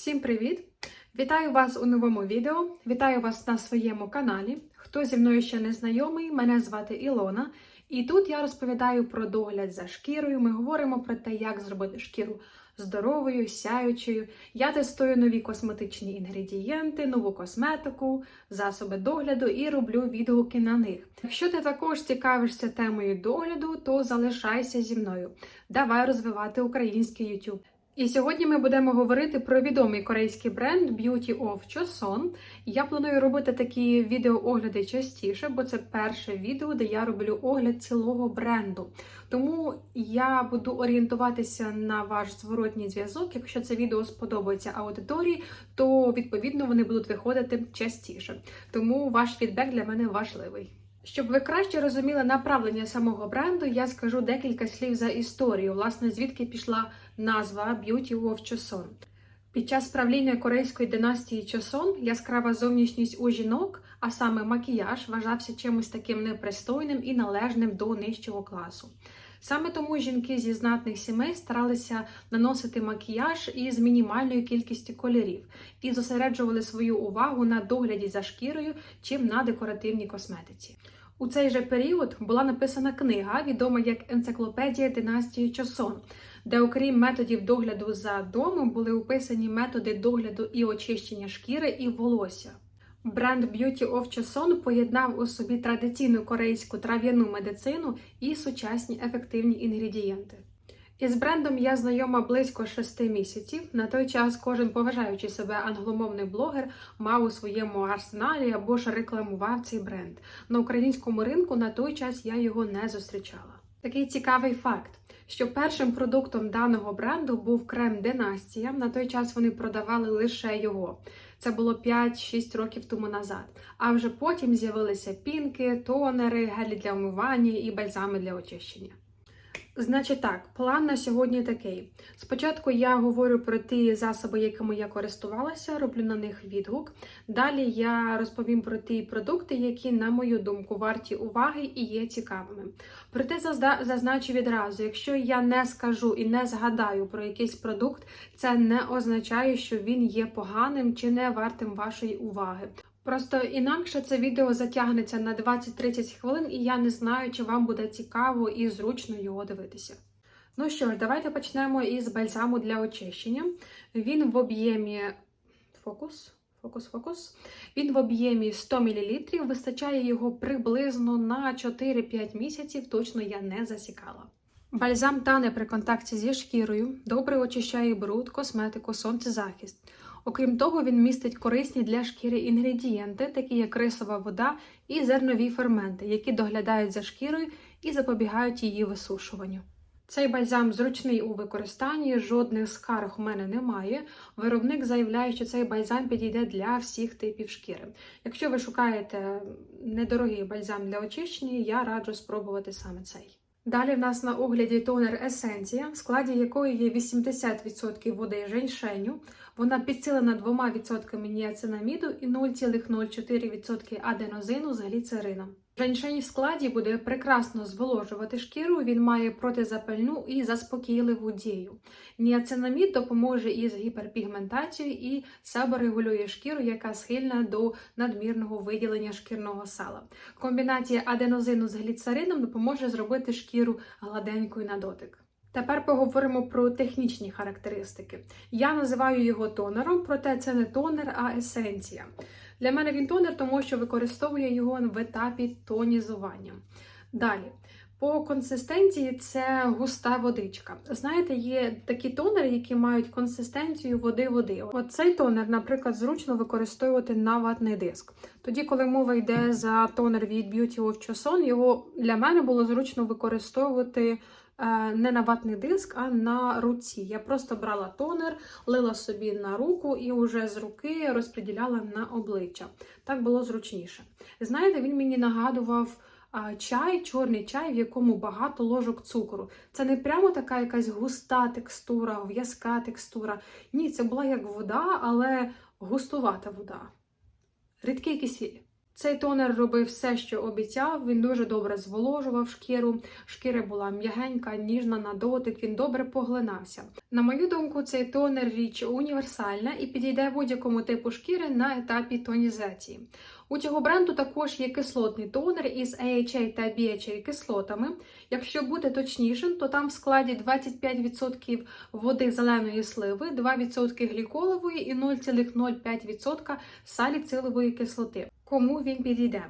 Всім привіт! Вітаю вас у новому відео. Вітаю вас на своєму каналі. Хто зі мною ще не знайомий, мене звати Ілона. І тут я розповідаю про догляд за шкірою. Ми говоримо про те, як зробити шкіру здоровою, сяючою. Я тестую нові косметичні інгредієнти, нову косметику, засоби догляду і роблю відгуки на них. Якщо ти також цікавишся темою догляду, то залишайся зі мною. Давай розвивати український YouTube. І сьогодні ми будемо говорити про відомий корейський бренд Beauty of Choson. Я планую робити такі відеоогляди частіше, бо це перше відео, де я роблю огляд цілого бренду. Тому я буду орієнтуватися на ваш зворотній зв'язок. Якщо це відео сподобається аудиторії, то відповідно вони будуть виходити частіше. Тому ваш фідбек для мене важливий. Щоб ви краще розуміли направлення самого бренду, я скажу декілька слів за історію, власне, звідки пішла назва Beauty of Choson. Під час правління корейської династії Чосон яскрава зовнішність у жінок, а саме макіяж, вважався чимось таким непристойним і належним до нижчого класу. Саме тому жінки зі знатних сімей старалися наносити макіяж із мінімальною кількістю кольорів і зосереджували свою увагу на догляді за шкірою чим на декоративній косметиці. У цей же період була написана книга, відома як Енциклопедія династії Чосон, де, окрім методів догляду за домом, були описані методи догляду і очищення шкіри і волосся. Бренд Beauty of Choson поєднав у собі традиційну корейську трав'яну медицину і сучасні ефективні інгредієнти. Із брендом я знайома близько шести місяців. На той час кожен поважаючий себе англомовний блогер мав у своєму арсеналі або ж рекламував цей бренд. На українському ринку на той час я його не зустрічала. Такий цікавий факт, що першим продуктом даного бренду був крем Династія. На той час вони продавали лише його. Це було 5-6 років тому назад. А вже потім з'явилися пінки, тонери, гелі для вмивання і бальзами для очищення. Значить так, план на сьогодні такий. Спочатку я говорю про ті засоби, якими я користувалася, роблю на них відгук. Далі я розповім про ті продукти, які, на мою думку, варті уваги і є цікавими. Проте зазначу відразу, якщо я не скажу і не згадаю про якийсь продукт, це не означає, що він є поганим чи не вартим вашої уваги. Просто інакше це відео затягнеться на 20-30 хвилин, і я не знаю, чи вам буде цікаво і зручно його дивитися. Ну що ж, давайте почнемо із бальзаму для очищення. Він в об'ємі фокус. Фокус, фокус. Він в об'ємі 100 мл, вистачає його приблизно на 4-5 місяців, точно я не засікала. Бальзам тане при контакті зі шкірою, добре очищає бруд, косметику, сонцезахист. Окрім того, він містить корисні для шкіри інгредієнти, такі як рисова вода і зернові ферменти, які доглядають за шкірою і запобігають її висушуванню. Цей бальзам зручний у використанні, жодних скарг у мене немає. Виробник заявляє, що цей бальзам підійде для всіх типів шкіри. Якщо ви шукаєте недорогий бальзам для очищення, я раджу спробувати саме цей. Далі в нас на огляді тонер Есенція, в складі якої є 80% води женьшеню. Вона підсилена 2% ніацинаміду і 0,04% аденозину з гліцерином. Женьшень в складі буде прекрасно зволожувати шкіру, він має протизапальну і заспокійливу дію. Ніацинамід допоможе із гіперпігментацією і саморегулює шкіру, яка схильна до надмірного виділення шкірного сала. Комбінація аденозину з гліцерином допоможе зробити шкіру гладенькою на дотик. Тепер поговоримо про технічні характеристики. Я називаю його тонером, проте це не тонер, а есенція. Для мене він тонер, тому що використовую його в етапі тонізування. Далі. По консистенції це густа водичка. Знаєте, є такі тонери, які мають консистенцію води-води. От цей тонер, наприклад, зручно використовувати на ватний диск. Тоді, коли мова йде за тонер від Beauty of Choson, його для мене було зручно використовувати не на ватний диск, а на руці. Я просто брала тонер, лила собі на руку і вже з руки розподіляла на обличчя. Так було зручніше. Знаєте, він мені нагадував. Чай, чорний чай, в якому багато ложок цукру. Це не прямо така якась густа текстура, в'язка текстура. Ні, це була як вода, але густувата вода. Рідкий кисіль. Цей тонер робив все, що обіцяв. Він дуже добре зволожував шкіру. Шкіра була м'ягенька, ніжна на дотик. Він добре поглинався. На мою думку, цей тонер річ універсальна і підійде будь-якому типу шкіри на етапі тонізації. У цього бренду також є кислотний тонер із AHA та BHA кислотами. Якщо бути точнішим, то там в складі 25% води зеленої сливи, 2% гліколової і 0,05% саліцилової кислоти. Кому він підійде?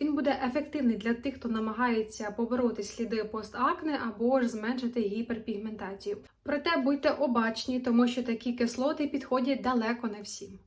Він буде ефективний для тих, хто намагається побороти сліди постакне або ж зменшити гіперпігментацію. Проте будьте обачні, тому що такі кислоти підходять далеко не всім.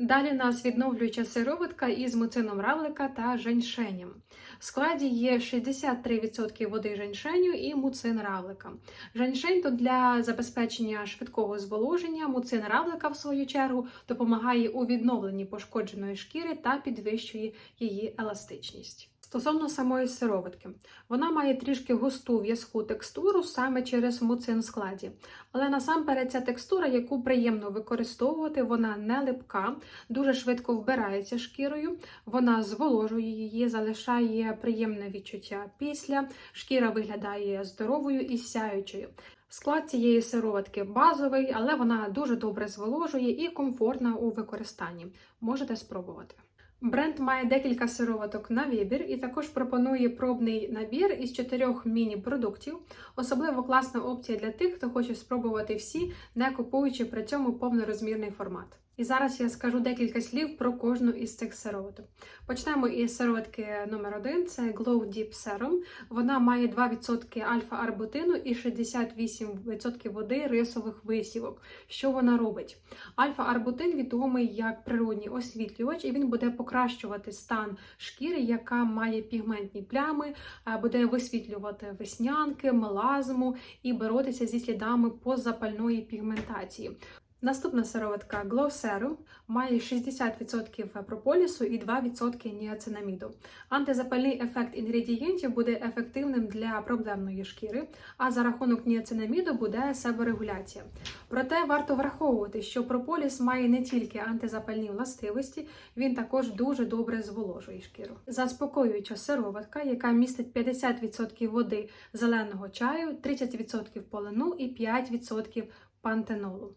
Далі нас відновлююча сироватка із муцином равлика та женьшенем. В складі є 63% води женьшеню і муцин равлика. Женьшень то для забезпечення швидкого зволоження, муцин равлика, в свою чергу, допомагає у відновленні пошкодженої шкіри та підвищує її еластичність. Стосовно самої сироватки, вона має трішки густу в'язку текстуру саме через муцин складі. Але насамперед ця текстура, яку приємно використовувати, вона не липка, дуже швидко вбирається шкірою, вона зволожує її, залишає приємне відчуття після, шкіра виглядає здоровою і сяючою. Склад цієї сироватки базовий, але вона дуже добре зволожує і комфортна у використанні. Можете спробувати. Бренд має декілька сироваток на вибір і також пропонує пробний набір із чотирьох міні-продуктів. Особливо класна опція для тих, хто хоче спробувати всі, не купуючи при цьому повнорозмірний формат. І зараз я скажу декілька слів про кожну із цих сироваток. Почнемо із сироватки номер 1 це Glow Deep Serum. Вона має 2% альфа-арбутину і 68% води рисових висівок. Що вона робить? Альфа-арбутин відомий як природній освітлювач, і він буде покращувати стан шкіри, яка має пігментні плями, буде висвітлювати веснянки, мелазму і боротися зі слідами позапальної пігментації. Наступна сироватка Glow Serum має 60% прополісу і 2% ніацинаміду. Антизапальний ефект інгредієнтів буде ефективним для проблемної шкіри, а за рахунок ніацинаміду буде себорегуляція. Проте варто враховувати, що прополіс має не тільки антизапальні властивості, він також дуже добре зволожує шкіру. Заспокоююча сироватка, яка містить 50% води зеленого чаю, 30% полину і 5% пантенолу.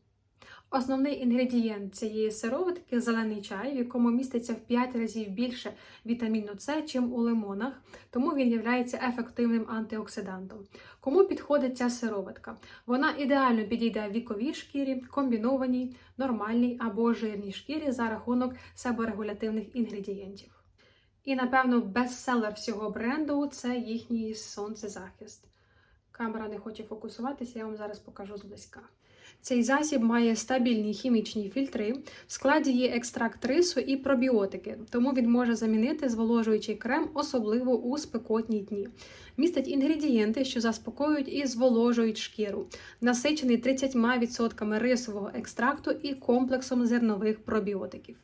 Основний інгредієнт цієї сироватки зелений чай, в якому міститься в 5 разів більше вітаміну С, чим у лимонах, тому він є ефективним антиоксидантом. Кому підходить ця сироватка? Вона ідеально підійде віковій шкірі, комбінованій, нормальній або жирній шкірі за рахунок себорегулятивних інгредієнтів. І, напевно, бестселер всього бренду це їхній сонцезахист. Камера не хоче фокусуватися, я вам зараз покажу зблизька. Цей засіб має стабільні хімічні фільтри, в складі є екстракт рису і пробіотики, тому він може замінити зволожуючий крем, особливо у спекотні дні. Містить інгредієнти, що заспокоюють і зволожують шкіру, насичений 30% рисового екстракту і комплексом зернових пробіотиків.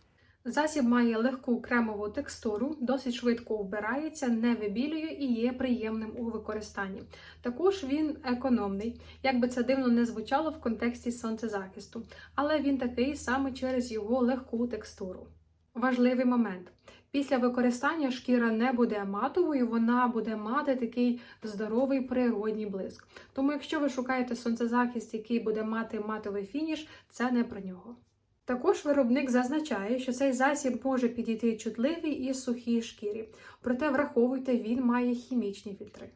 Засіб має легку кремову текстуру, досить швидко вбирається, не вибілює і є приємним у використанні. Також він економний, як би це дивно не звучало в контексті сонцезахисту, але він такий саме через його легку текстуру. Важливий момент. Після використання шкіра не буде матовою, вона буде мати такий здоровий природній блиск. Тому, якщо ви шукаєте сонцезахист, який буде мати матовий фініш, це не про нього. Також виробник зазначає, що цей засіб може підійти чутливій і сухій шкірі, проте враховуйте, він має хімічні фільтри.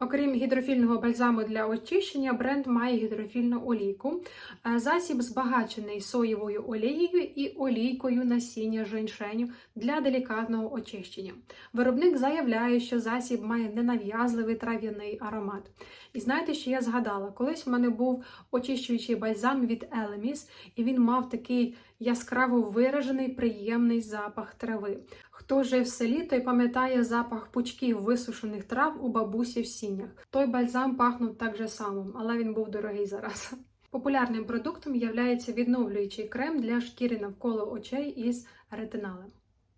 Окрім гідрофільного бальзаму для очищення, бренд має гідрофільну олійку. Е, засіб збагачений соєвою олією і олійкою насіння женьшеню для делікатного очищення. Виробник заявляє, що засіб має ненав'язливий трав'яний аромат. І знаєте, що я згадала? Колись в мене був очищуючий бальзам від Elemis, і він мав такий яскраво виражений приємний запах трави. Хто жив в селі, той пам'ятає запах пучків висушених трав у бабусі в сінях. Той бальзам пахнув так же самим, але він був дорогий зараз. Популярним продуктом є відновлюючий крем для шкіри навколо очей із ретиналем.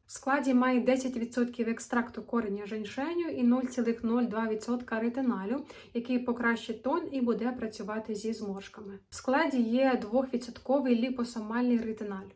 В складі має 10% екстракту кореня женьшеню і 0,02% ретиналю, який покращить тон і буде працювати зі зморшками. В складі є 2% ліпосомальний ретиналь.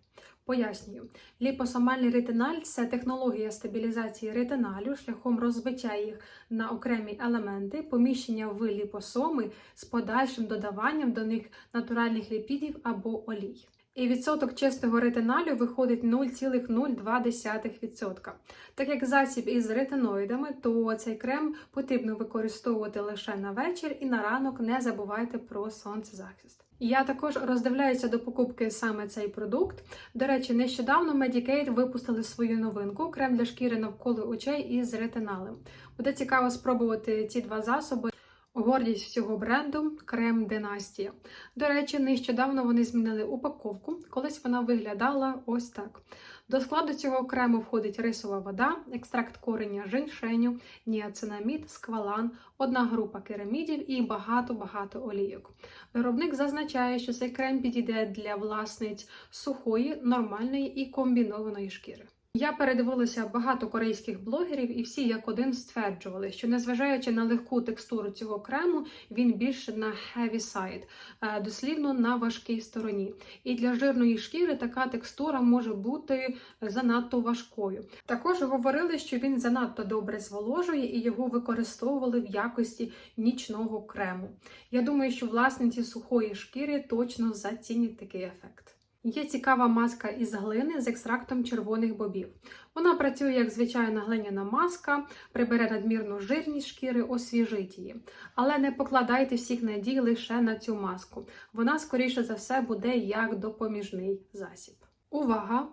Пояснюю, ліпосомальний ретиналь це технологія стабілізації ретиналю шляхом розбиття їх на окремі елементи, поміщення в ліпосоми з подальшим додаванням до них натуральних ліпідів або олій. І відсоток чистого ретиналю виходить 0,02%. Так як засіб із ретиноїдами, то цей крем потрібно використовувати лише на вечір і на ранок не забувайте про сонцезахист. Я також роздивляюся до покупки саме цей продукт. До речі, нещодавно Medicaid випустили свою новинку крем для шкіри навколо очей із ретиналем. Буде цікаво спробувати ці два засоби. Гордість всього бренду крем Династія. До речі, нещодавно вони змінили упаковку. Колись вона виглядала ось так. До складу цього крему входить рисова вода, екстракт кореня женьшеню, ніацинамід, сквалан, одна група керамідів і багато-багато олійок. Виробник зазначає, що цей крем підійде для власниць сухої, нормальної і комбінованої шкіри. Я передивилася багато корейських блогерів, і всі як один стверджували, що незважаючи на легку текстуру цього крему, він більше на heavy side, е, дослівно на важкій стороні. І для жирної шкіри така текстура може бути занадто важкою. Також говорили, що він занадто добре зволожує і його використовували в якості нічного крему. Я думаю, що власниці сухої шкіри точно зацінять такий ефект. Є цікава маска із глини з екстрактом червоних бобів. Вона працює як звичайна глиняна маска, прибере надмірну жирність шкіри, освіжить її. Але не покладайте всіх надій лише на цю маску. Вона, скоріше за все, буде як допоміжний засіб. Увага!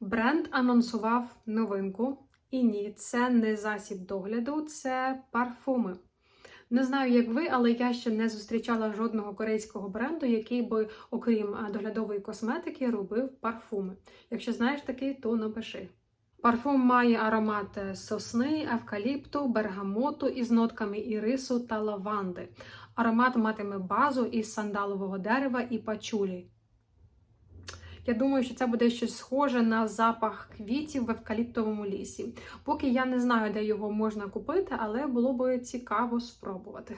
Бренд анонсував новинку. І ні, це не засіб догляду, це парфуми. Не знаю, як ви, але я ще не зустрічала жодного корейського бренду, який би, окрім доглядової косметики, робив парфуми. Якщо знаєш такий, то напиши. Парфум має аромат сосни, евкаліпту, бергамоту із нотками ірису та лаванди. Аромат матиме базу із сандалового дерева і пачулі. Я думаю, що це буде щось схоже на запах квітів в евкаліптовому лісі. Поки я не знаю, де його можна купити, але було би цікаво спробувати.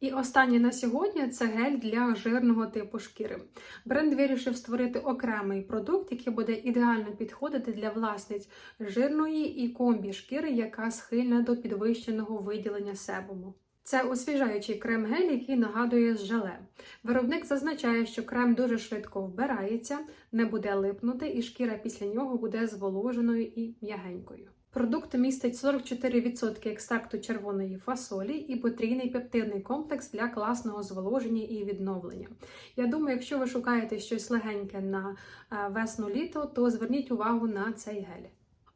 І останнє на сьогодні це гель для жирного типу шкіри. Бренд вирішив створити окремий продукт, який буде ідеально підходити для власниць жирної і комбі шкіри, яка схильна до підвищеного виділення себуму. Це освіжаючий крем-гель, який нагадує желе. Виробник зазначає, що крем дуже швидко вбирається, не буде липнути, і шкіра після нього буде зволоженою і м'ягенькою. Продукт містить 44% екстракту червоної фасолі і потрійний пептидний комплекс для класного зволоження і відновлення. Я думаю, якщо ви шукаєте щось легеньке на весну-літо, то зверніть увагу на цей гель.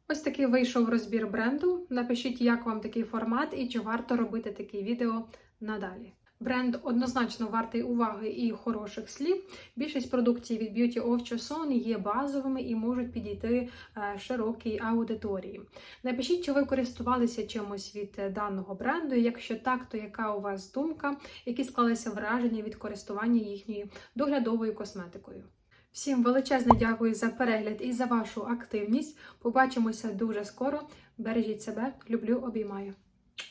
Ось такий вийшов розбір бренду. Напишіть, як вам такий формат і чи варто робити такі відео надалі. Бренд однозначно вартий уваги і хороших слів. Більшість продукцій від Beauty of Choson є базовими і можуть підійти е, широкій аудиторії. Напишіть, чи ви користувалися чимось від е, даного бренду. Якщо так, то яка у вас думка, які склалися враження від користування їхньою доглядовою косметикою? Всім величезне дякую за перегляд і за вашу активність. Побачимося дуже скоро. Бережіть себе, люблю, обіймаю.